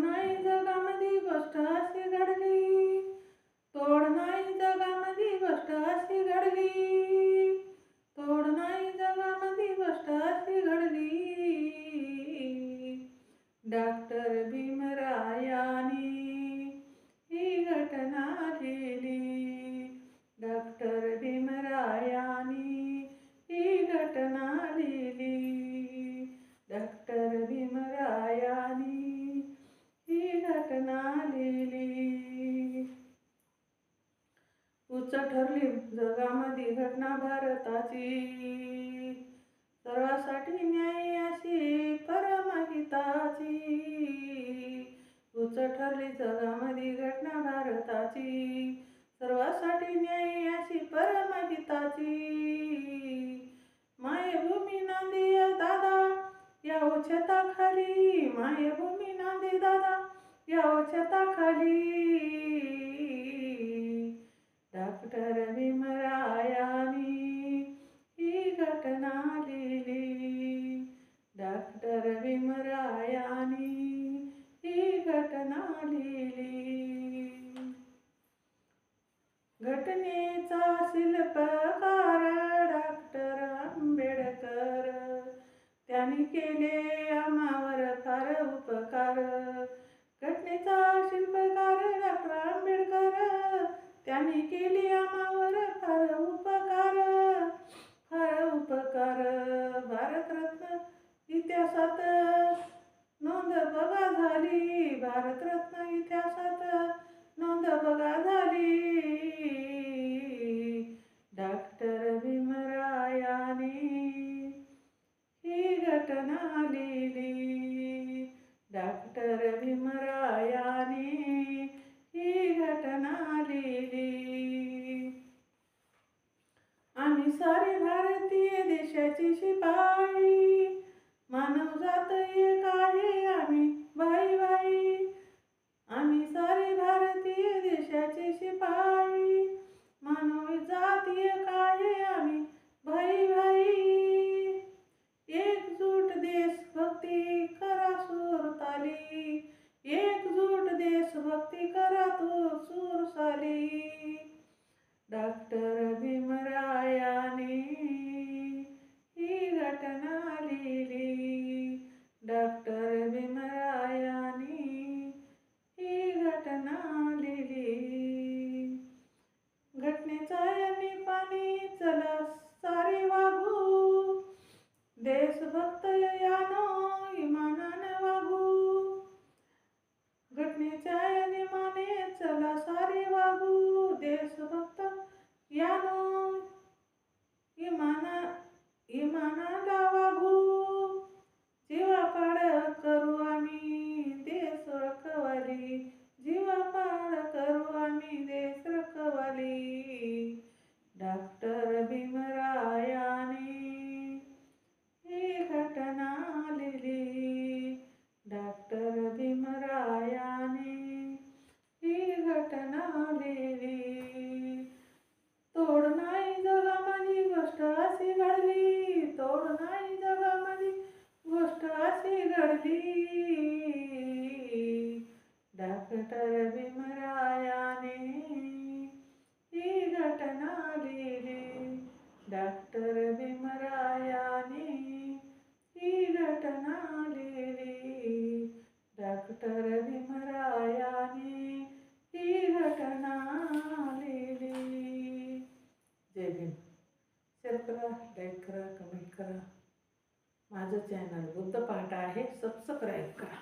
नाही जगामध्ये गोष्ट अशी घडली. ठरली जगामध्ये घटना भारताची. सर्वासाठी न्याय अशी परमहिताची. उच्च ठरली जगामध्ये घटना भारताची. सर्वासाठी न्याय अशी परमहिताची. मायभूमी नांदिया दादा या छताखाली मायभूमी नांदी दादा या छताखाली डॉक्टर ही घटना लिहिली. घटनेचा शिल्पकार डॉक्टर आंबेडकर. त्यांनी केले आम्हावर फार उपकार. घटनेचा शिल्पकार डॉक्टर आंबेडकर. त्यांनी केले आम्हावर फार उपकार भारतरत्न इतिहासात नोंद बघा झाली. डॉक्टर भीमरायाने ही घटना लिहिली. डॉक्टर भीमरायाने ही घटना ya no gimana gimana dong घडली नाही जगामध्ये गोष्ट अशी घडली. डॉक्टर भीमरायाने ही घटना लिहिली. डॉक्टर भीमरायाने ही घटना लिहिली. डॉक्टर भीमरायाने ही घटना लिहिली जय भीम शेअर करा लाईक करा कमेंट करा माझं चॅनल बुद्ध पाठ आहे. सबस्क्राईब करा.